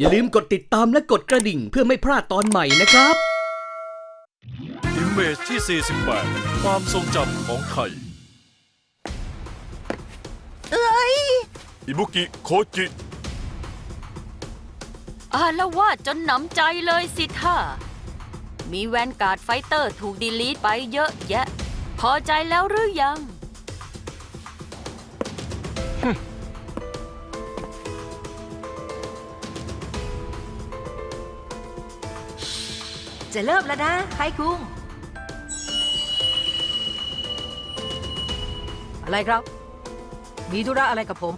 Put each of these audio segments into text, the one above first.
อย่าลืมกดติดตามและกดกระดิ่งเพื่อไม่พลาดตอนใหม่นะครับ อิมเมจที่ 48 ความทรงจำของไทยเอ้ยอิบุกิโคจิอาละวาดจนหนำใจเลยสิท่า มีแวนการ์ดไฟเตอร์ถูกดีลีทไปเยอะแยะ พอใจแล้วหรือยัง จะเริ่มแล้วนะไคคุง อะไรครับ มีธุระอะไรกับผม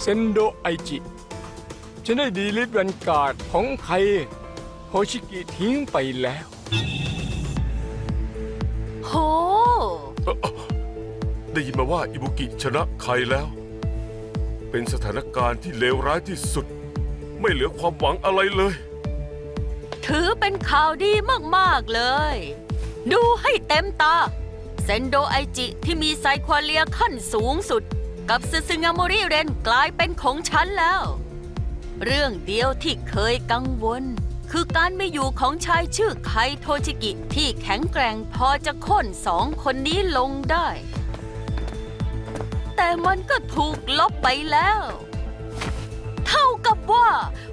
เซนโดไอจิ ฉันได้ดีลิทแวนการ์ดของใครโฮชิกิทิ้งไปแล้ว โห ได้ยินมาว่าอิบุกิชนะใครแล้ว เป็นสถานการณ์ที่เลวร้ายที่สุด ไม่เหลือความหวังอะไรเลย ถือเป็นข่าวดีมาก ๆ เลย ดูให้เต็มตา เซนโดไอจิที่มีไซควาเลียขั้นสูงสุด กับซึซึงาโมริเรนกลายเป็นของฉันแล้ว เรื่องเดียวที่เคยกังวล คือการไม่อยู่ของชายชื่อไคโทชิกิที่แข็งแกร่งพอจะโค่นสองคนนี้ลงได้ แต่มันก็ถูกลบไปแล้ว กับว่า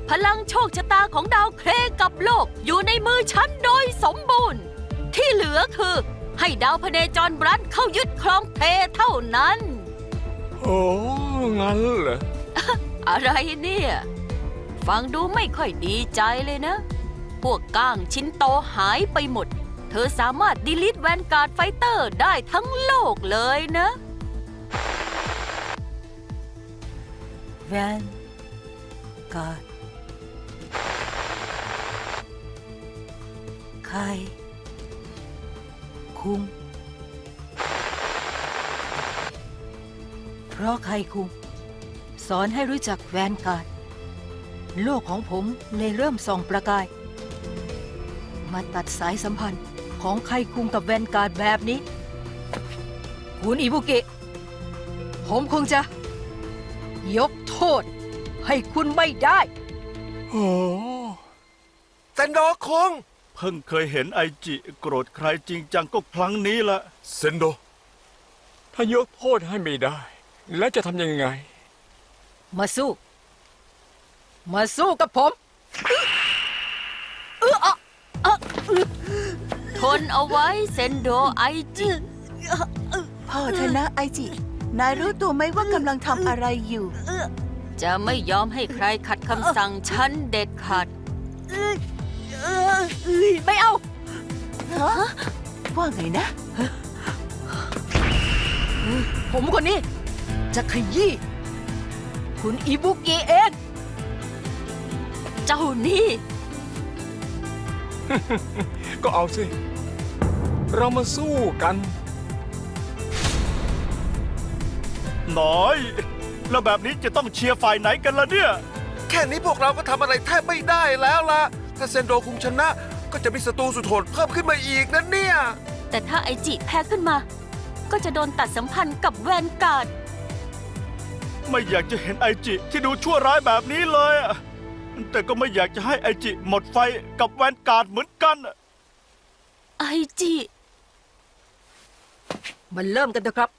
พลังโชคชะตาของดาวเคราะห์กับโลกอยู่ในมือฉันโดยสมบูรณ์ ที่เหลือคือให้ดาวพเนจรบรันเข้ายึดครองเพลเท่านั้น โอ้งั้นเหรอ อะไรเนี่ย ฟังดูไม่ค่อยดีใจเลยนะ พวกก้างชิ้นโตหายไปหมด เธอสามารถดีลิทแวนการ์ดไฟเตอร์ได้ทั้งโลกเลยนะ แวน การ์ดใครคุงเพราะใครคุงสอนให้รู้จักแวนการ์ดโลกของผมเลยเริ่มส่องประกาย มาตัดสายสัมพันธ์ของใครคุงกับแวนการ์ดแบบนี้ คุณอิบุกิผมคงจะ ยกโทษ ให้คุณไม่ได้โอ้เซนโดคง เพิ่งเคยเห็นไอจิโกรธใครจริงจังก็ครั้งนี้ละเซนโด ถ้ายกโทษให้ไม่ได้ แล้วจะทำยังไง มาสู้ มาสู้กับผมทนเอาไว้เซนโดไอจิพ่อเธอนะไอจิ นายรู้ตัวไหมว่ากำลังทำอะไรอยู่ จะไม่ยอมให้ใครขัดคำสั่งฉันเด็ดขาด ไม่เอาฮะว่าไงนะ ผมคนนี้ จะขยี้คุณอิบุกิเอง เจ้านี่ ก็เอาสิ เรามาสู้กัน น้อย แล้วแบบนี้จะต้องเชียร์ฝ่ายไหนกันล่ะเนี่ย แค่นี้พวกเราก็ทำอะไรแทบไม่ได้แล้วล่ะ ถ้าเซนโดคุงชนะ ก็จะมีศัตรูสุดโหดเพิ่มขึ้นมาอีกนะเนี่ย แต่ถ้าไอจิแพ้ขึ้นมา ก็จะโดนตัดสัมพันธ์กับแวนการ์ด ไม่อยากจะเห็นไอจิที่ดูชั่วร้ายแบบนี้เลยอะแต่ก็ไม่อยากจะให้ไอจิหมดไฟกับแวนการ์ดเหมือนกันอะไอจิ มันเริ่มกันเถอะครับ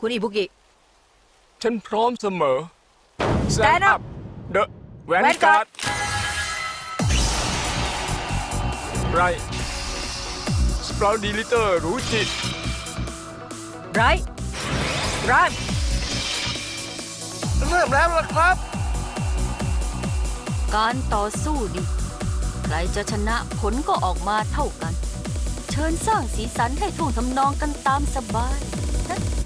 คุณอิบุกิ ฉันพร้อมเสมอ Stand up The Vanguard ไรสปราวดีลิเตอร์รู้จิต ไรรานเริ่มแล้วล่ะครับ การต่อสู้ดิ ใครจะชนะผลก็ออกมาเท่ากัน เชิญสร้างสีสันให้ท่วงทำนองกันตามสบายนะ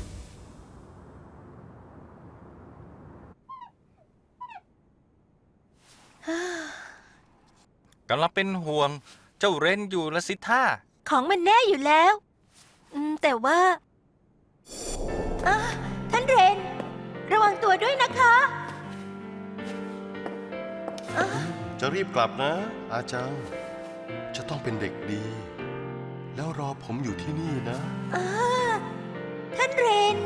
กำลังเป็นห่วงเจ้าเรนอยู่ละสิท่า ของมันแน่อยู่แล้ว อืม แต่ว่าอะท่านเรน ระวังตัวด้วยนะคะ จะรีบกลับนะ อาจารย์ จะต้องเป็นเด็กดี แล้วรอผมอยู่ที่นี่นะ อ่าท่านเรน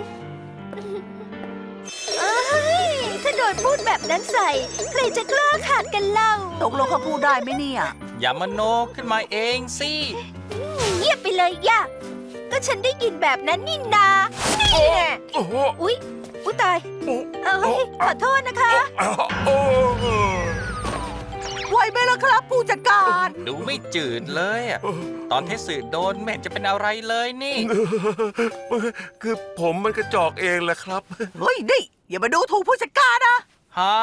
นโดนพูดแบบนั้นใส่ ใครจะกล้าขาดกันเล่า ตกลงเขาพูดได้ไหมเนี่ย อย่ามโนขึ้นมาเองสิ เงียบไปเลยย่าก็ฉันได้ยินแบบนั้นนี่นานี่แน่โอ้โหอุ๊ย อุ๊ยตาย เอ้ยขอโทษนะคะ โอ้โหไหวไหมล่ะครับ ผู้จัดการ ดูไม่จืดเลยอะตอนเทสึโดนไม่เห็นจะเป็นอะไรเลยนี่ คือผมมันกระจอกเองแหละครับ เฮ้ยนี่ อย่ามาดูถูกผู้จัดการนะ ฮะ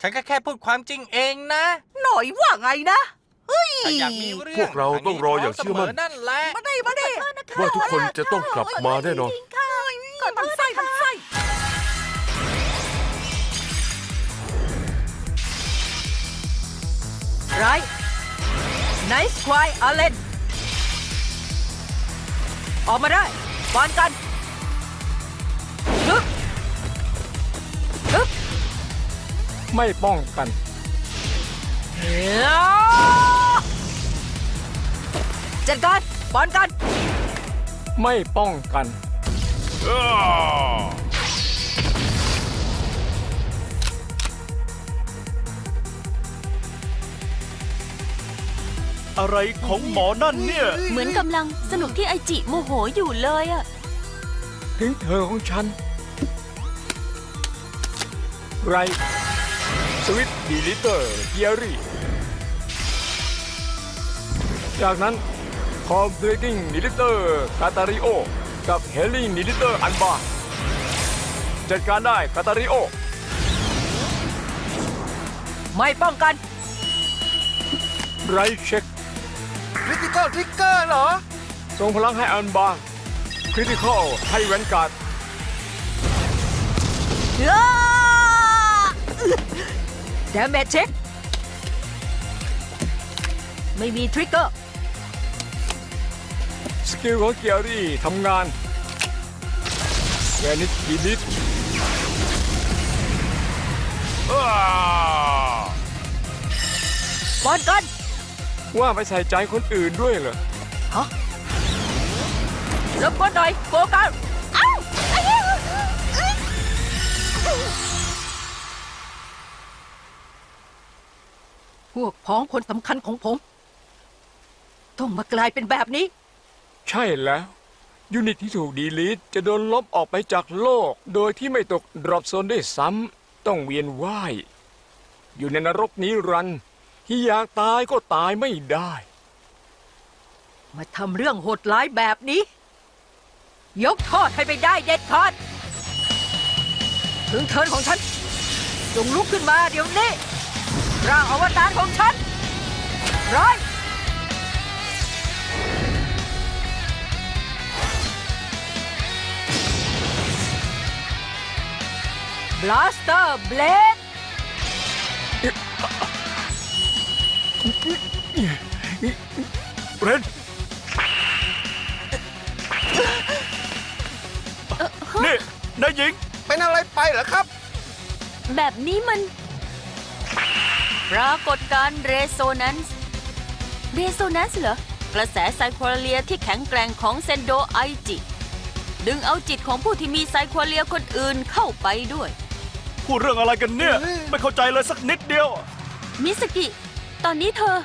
ฉันก็แค่พูดความจริงเองนะหน่อยว่าไงนะ เฮ้ยถ้าอยากมีเรื่องพวกเราต้องรออย่างเชื่อมั่นสนั่นแหละ มาดิมาดิว่าทุกคนจะต้องกลับมาแน่นอน ก่อนมันไส้มันไส้ไรไนส์ควายอาเลนออกมาได้บอลกัน ไม่ป้องกันจัดการบอลกัน ไม่ป้องกัน อะไรของหมอนั่นเนี่ย เหมือนกำลังสนุกที่ไอจิโมโหอยู่เลยอะถึงเธอของฉัน ไร สวิตดีลิเตอร์เกียรี่ จากนั้นคอมเพลติ้งดีลิเตอร์คาตาริโอ กับเฮลิงดีลิเตอร์อันบาจัดการได้คาตาริโอ ไม่ป้องกัน ไรเช็คคริติคอลทริกเกอร์เหรอ ส่งพลังให้อันบาคริติคอลให้แวนการ์ดเดเมจเช็ค ไม่มีทริกเกอร์ สกิลของเกียรี่ทำงานแวนิสดีลิทบอลกัน ว่าไปใส่ใจคนอื่นด้วยเหรอรบกวนหน่อยโฟกัส พวกพ้องคนสำคัญของผม ต้องมากลายเป็นแบบนี้ ใช่แล้ว ยูนิตที่ถูกดีลิทจะโดนลบออกไปจากโลก โดยที่ไม่ตกดรอปโซนได้วยซ้ำต้องเวียนว่าย อยู่ในนรกนิรันดร์ที่อยากตายก็ตายไม่ได้ มาทำเรื่องโหดร้ายแบบนี้ ยกโทษให้ไปได้เด็ดขาดถึงเทิร์นของฉัน จงลุกขึ้นมาเดี๋ยวนี้ ร่างอวตารของฉันร้อยบลาสเตอร์เบลดเรนนี่นายหญิงเป็นอะไรไปเหรอครับ แบบนี้มัน ปรากฏการณ์เรโซนันซ์เรโซนันซ์เหรอ กระแสไซโควเลียที่แข็งแกร่งของเซนโดไอจิ ดึงเอาจิตของผู้ที่มีไซโควเลียคนอื่นเข้าไปด้วย พูดเรื่องอะไรกันเนี่ย ไม่เข้าใจเลยสักนิดเดียว มิสกิ ตอนนี้เธอ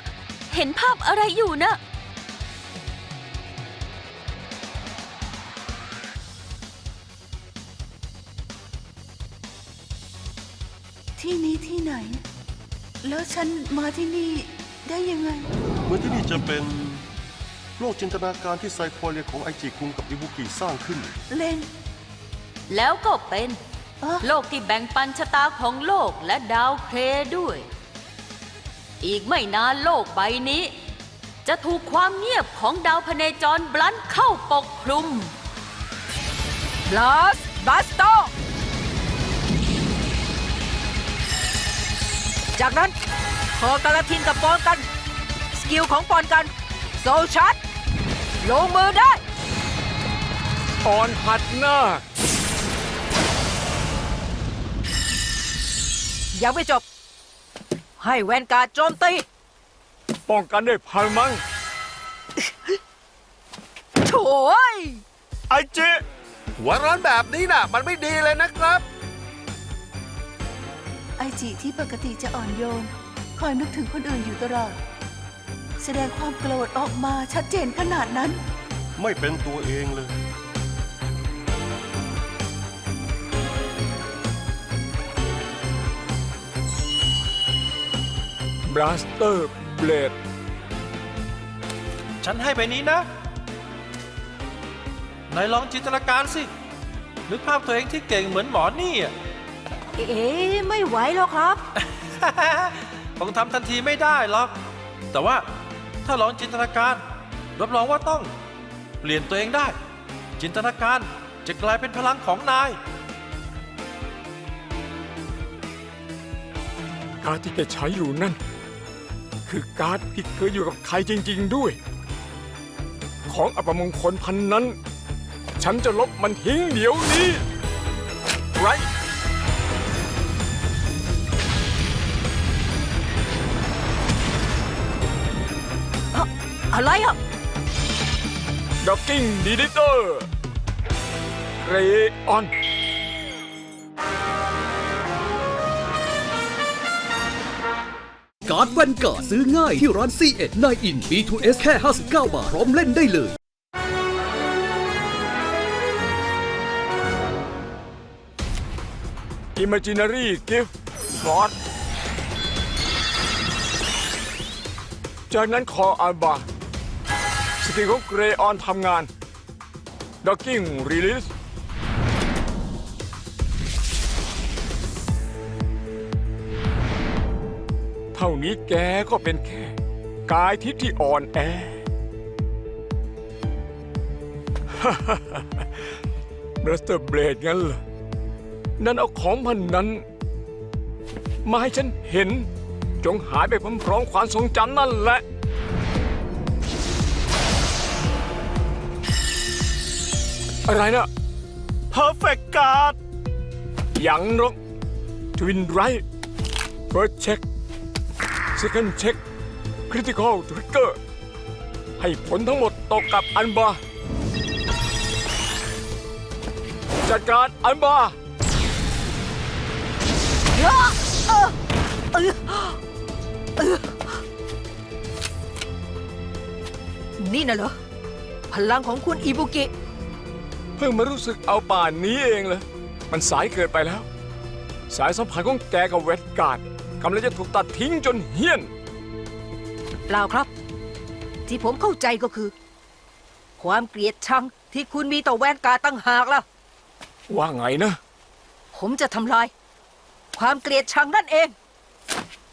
เห็นภาพอะไรอยู่นะ ที่นี้ที่ไหน แล้วฉันมาที่นี่ได้ยังไง เหมือนที่นี่จะเป็นโลกจินตนาการที่ไซโคเรียของไอจิคุงกับอิบุกิสร้างขึ้น เล่นแล้วก็เป็นเอ๊ะโลกที่แบ่งปันชะตาของโลกและดาวเคราะห์ด้วย อีกไม่นานโลกใบนี้ จะถูกความเงียบของดาวพเนจรบลันเข้าปกคลุม บลาสบัสโต จากนั้นพอกาลาทินกับปอนกัน สกิลของปอนกัน โซลชัดลงมือได้อ่อนหัดหน้า ยังไม่จบ ให้แวนการ์ดโจมตี ป้องกันด้วยพลังมังโถ่เอ้ยไอจิหัวร้อนแบบนี้น่ะ มันไม่ดีเลยนะครับ ไอจิที่ปกติจะอ่อนโยน คอยนึกถึงคนอื่นอยู่ตลอด แสดงความโกรธออกมาชัดเจนขนาดนั้น ไม่เป็นตัวเองเลย บลัสเตอร์เบลดฉันให้ไปนี้นะ นายลองจินตนาการสิ นึกภาพตัวเองที่เก่งเหมือนหมอนี่อะ เอ๊ะไม่ไหวหรอกครับ คงทำทันทีไม่ได้หรอก แต่ว่าถ้าลองจินตนาการ รับรองว่าต้อง เปลี่ยนตัวเองได้ จินตนาการจะกลายเป็นพลังของนาย การดที่แกใช้อยู่นั่น คือการ์ดที่เคยอยู่กับใครจริง ๆ ด้วย ของอัปมงคลพันนั้น ฉันจะลบมันทิ้งเดี๋ยวนี้ ไร อะไรอะด็อกกิ้งดีดิเตอร์เรออนการ์ดแวนการ์ดซื้อง่ายที่ร้าน C1 9 in B2S แค่ 59 บาท พร้อมเล่นได้เลยอิม a จินารีกิฟต์ฟอร์ดจากนั้นคออัลบา สกิลของเกรออนทำงานด็อกกิ้งรีลิสเท่านี้แกก็เป็นแค่กายทิพย์ที่อ่อนแอบลัสเตอร์เบลดงั้นเหรอ นั่นเอาของพันนั้น มาให้ฉันเห็น จงหายไปพร้อมๆความทรงจำนั่นแหละ อะไรนะ perfect card ยังหรอกทวินไรเฟิร์สเช็คเซคันด์เช็คคริติคอลทริกเกอร์ให้ผลทั้งหมดตกกับอันบา จัดการอันบา นี่น่ะเหรอ พลังของคุณอิบุกิ เพิ่งมารู้สึกเอาป่านนี้เองเลย มันสายเกินไปแล้ว สายสัมพันธ์ของแกกับเวทการ์ดกำลังจะถูกตัดทิ้งจนเฮี้ยน เปล่าครับ ที่ผมเข้าใจก็คือ ความเกลียดชังที่คุณมีต่อแวนการ์ดตั้งหากล่ะ ว่าไงนะ ผมจะทำลาย ความเกลียดชังนั่นเอง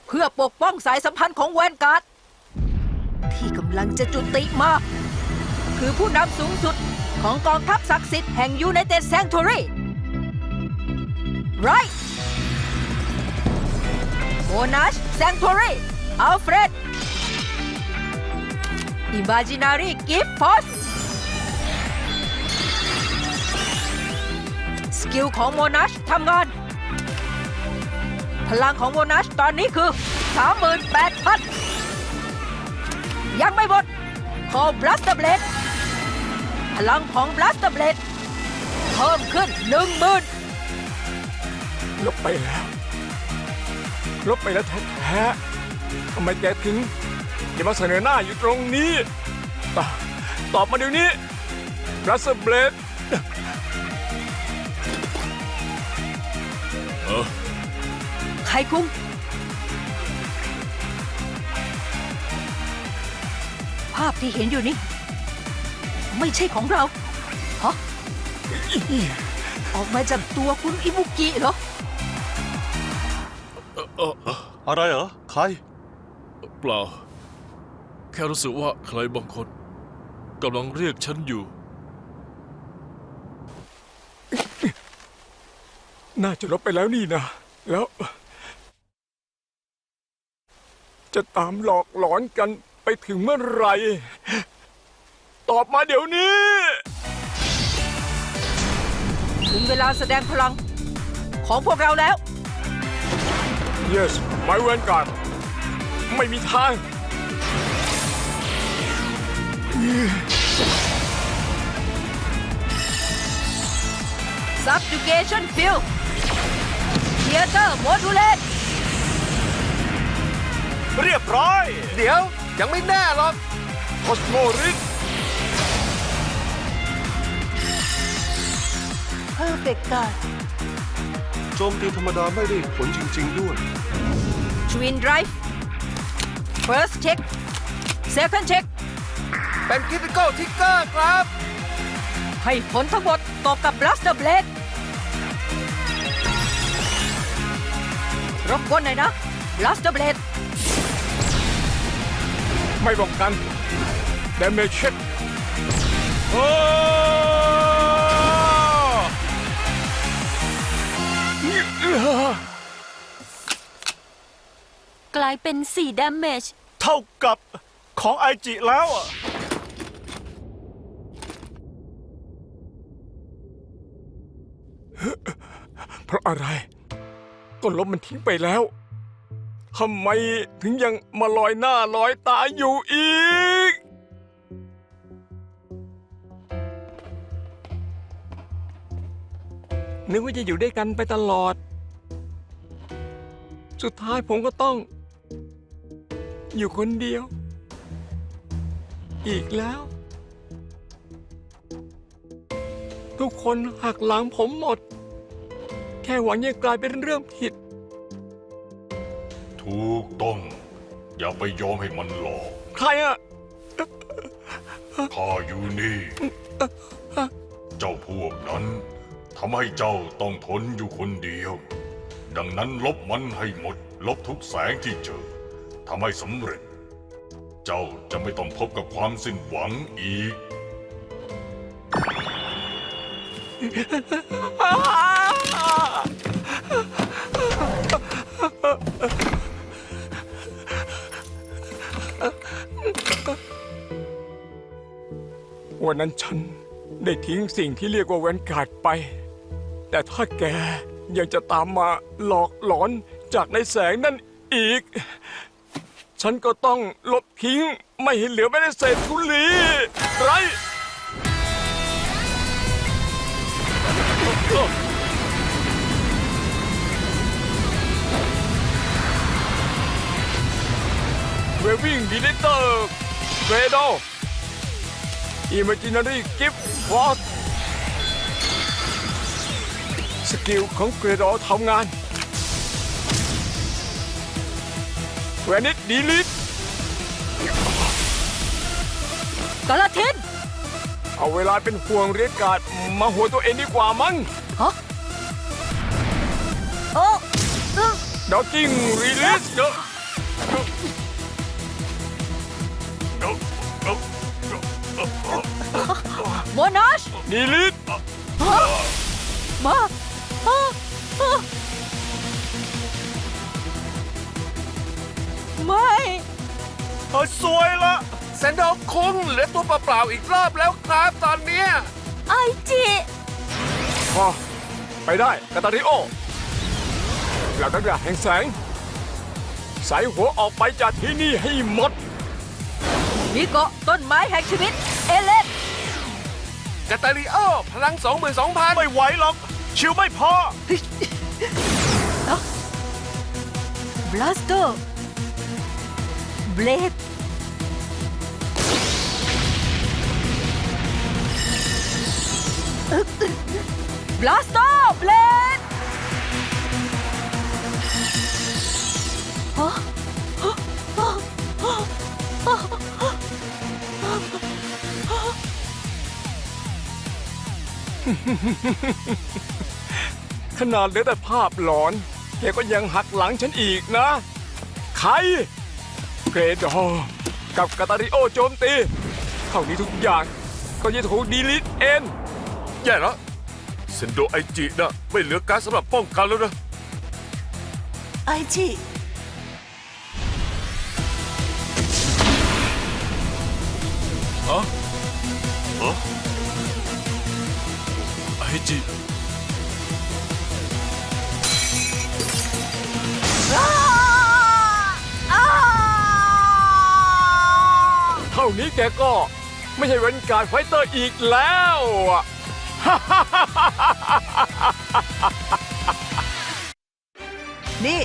เพื่อปกป้องสายสัมพันธ์ของแวนการ์ดที่กำลังจะจุติมา คือผู้นำสูงสุด ของกองทัพศักดิ์สิทธิ์แห่งยูไนเต็ดแซง t ท r y ไรโมนาชแซง t ท r y อัลเฟรดอิม a จินารีกิฟต์ฟอสสกิลของโมนาชทำงาน พลังของโมนัสตอนนี้คือ 38,000 ยังไม่หมด ขอบลัสเตอร์เบลด พลังของบลัสเตอร์เบลดเพิ่มขึ้น10,000ลบไปแล้ว ลบไปแล้วแท้ๆทำไมแกถึงจะมาเสนอหน้าอยู่ตรงนี้ ตอบตอบมาเดี๋ยวนี้รัสเบลดใครคุ้มภาพที่เห็นอยู่นี้ ไม่ใช่ของเราฮะออกมาจากตัวคุณอิบุกิเหรออะไรเหรอ ใคร เปล่า แค่รู้สึกว่าใครบางคนกำลังเรียกฉันอยู่ น่าจะลบไปแล้วนี่นะ แล้ว จะตามหลอกหลอนกันไปถึงเมื่อไหร่ ตอบมาเดี๋ยวนี้ ถึงเวลาแสดงพลัง ของพวกเราแล้ว yes my vanguard ไม่มีทาง Subjugation Field Theater Modulate เรียบร้อย เดี๋ยว ยังไม่แน่หรอก คอสโมริส เพอร์เฟกการโจมตีธรรมดาไม่ได้ผลจริง ๆ ด้วย Twin Drive First Check Second Check เป็นคิติคอลทิกเกอร์ครับ ให้ผลทั้งหมดตกกับ Blaster Blade รบกวนหน่อยนะ Blaster Blade ไม่ป้องกัน damage check โอ้ กลายเป็น4 damage เท่ากับของไอจิแล้วอะเพราะอะไร ก็ลบมันทิ้งไปแล้วทำไมถึงยังมาลอยหน้าลอยตาอยู่อีก นึกว่าจะอยู่ด้วยกันไปตลอด สุดท้ายผมก็ต้อง อยู่คนเดียว อีกแล้ว ทุกคนหักหลังผมหมด แค่หวังยังกลายเป็นเรื่องผิด ถูกต้อง อย่าไปยอมให้มันหลอก ใครอะข้าอยู่นี่ เจ้าพวกนั้นทำให้เจ้าต้องทนอยู่คนเดียว ดังนั้นลบมันให้หมด ลบทุกแสงที่เจอทำให้สำเร็จ เจ้าจะไม่ต้องพบกับความสิ้นหวังอีก วันนั้นฉันได้ทิ้งสิ่งที่เรียกว่าแวนการ์ดไป แต่ถ้าแก ยังจะตามมาหลอกหลอนจากในแสงนั่นอีก ฉันก็ต้องลบทิ้งไม่ให้เหลือแม้แต่เศษธุลีไรเววิ่งดีเลเตอร์เรโด Imaginary Gift Force ส กิลของเกรโดทำงานแวนิดดีลิทกาลาทินเอาเวลาเป็นห่วงเรียกการ์ดมาหัวตัวเองดีกว่ามั้งฮะโอ้เอ้อดอกิ้งรีลิสเดอะโมนาชดีลิทมาอ้าอ้า ไม่ เฮ้ยสวยละเซนโดคงเหลือตัวเปล่าๆอีกรอบแล้วครับตอนเนี้ยไอจิ พอไปได้กาตาริโอหลักนักดาบแห่งแสงใส่หัวออกไปจากที่นี่ให้หมดมิโกะต้นไม้แห่งชีวิต เอเลนกาตาลิโอพลัง 22,000 ไม่ไหวหรอก ชิวไม่พอ บลัสเตอร์เบลดบลัสเตอร์เบลด ขนาดเหลือแต่ภาพหลอนแกก็ยังหักหลังฉันอีกนะ ใครเกรดอร์กับกาตาริโอโจมตี เท่านี้ทุกอย่างก็จะถูกดีลิทเองแย่แล้วเซนโดไอจินะไม่เหลือการดสำหรับป้องกันแล้วนะ ไอจิฮะฮะไอ จิ เท่านี้แกก็ไม่ใช่เวนการดไฟเตอร์อีกแล้วอะนี่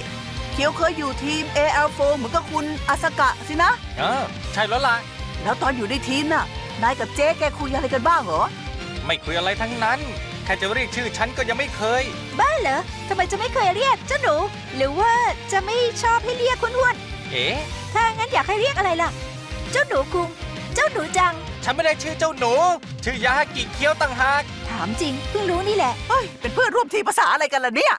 เคียวเคยอยู่ทีม AL4 เหมือนกับคุณอาสกะสินะ เออใช่แล้วล่ะ แล้วตอนอยู่ในทีมน่ะ นายกับเจ๊แกคุยอะไรกันบ้างเหรอ ไม่คุยอะไรทั้งนั้นแค่จะเรียกชื่อฉันก็ยังไม่เคย บ้าเหรอทำไมจะไม่เคยเรียกเจ้าหนู หรือว่าจะไม่ชอบให้เรียกคุณอ้วนเอ๊ะถ้างั้นอยากให้เรียกอะไรล่ะ เจ้าหนูคุง เจ้าหนูจัง ฉันไม่ได้ชื่อเจ้าหนู ชื่อยาฮากิเคียวต่างหาก ถามจริงเพิ่งรู้นี่แหละ เฮ้ย เป็นเพื่อนร่วมทีมภาษาอะไรกันล่ะเนี่ย